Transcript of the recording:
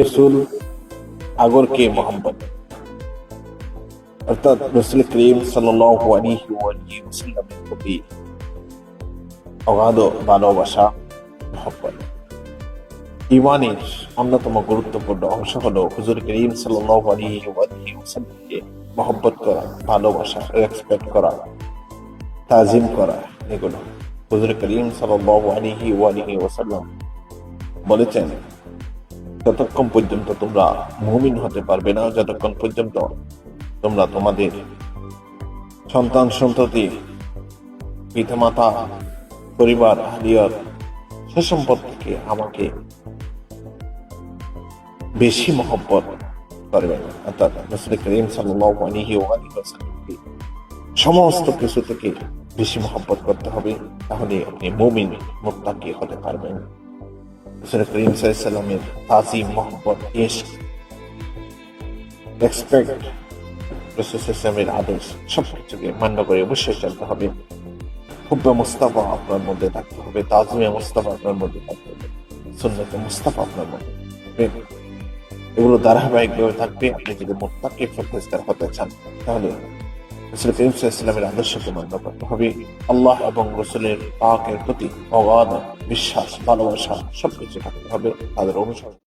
রসুল আগরকে মোহাম্মদ। অর্থাৎ রসুল করিম সাল্লাল্লাহু প্রতি অগাধ ভালোবাসা, মহব্বত। ইমানের অন্যতম গুরুত্বপূর্ণ অংশ হলো হুজুর করিম আলাইহি ওয়াসাল্লামকে মহব্বত করা, ভালোবাসা রেসপেক্ট করা, তাজিম করা এগুলো। হুজুর করিম সাল্লাল্লাহু আলাইহি ওয়াসাল্লাম বলেছেন ততক্ষণ পর্যন্ত তোমরা মুমিন হতে পারবে না, যতক্ষণ পর্যন্ত তোমরা তোমাদের সন্তান, সন্ততি, পিতামাতা, পরিবার হারিয়ার সে সম্পর্কে আমাকে বেশি মহব্বত করবেন। অর্থাৎ সমস্ত কিছু থেকে বেশি মহব্বত করতে হবে, তাহলে আপনি মুমিন, মুত্তাকি হতে পারবেন। রসুল করিম সাল্লামের তাজিম, মহব্বত, ইশক রেসপেক্ট রসুলের আদেশ সবকিছুকে মান্য করে অবশ্যই চলতে হবে। হুব্বে মুস্তাফা আপনার মধ্যে থাকতে হবে, তাজমে মুস্তাফা আপনার মধ্যে থাকতে হবে, সুন্নতে মুস্তাফা আপনার মধ্যে এগুলো ধারাবাহিকভাবে থাকবে, আপনি যদি মোত্তাকি ফেরেশতার হতে চান, তাহলে রসুল করিম ইসলামের আদর্শকে মান্য করতে হবে। আল্লাহ এবং রসুলের পাকের প্রতি অগাধ বিশ্বাস ভালোবাসা সবকিছু থাকতে হবে। তাদের অনুসরণ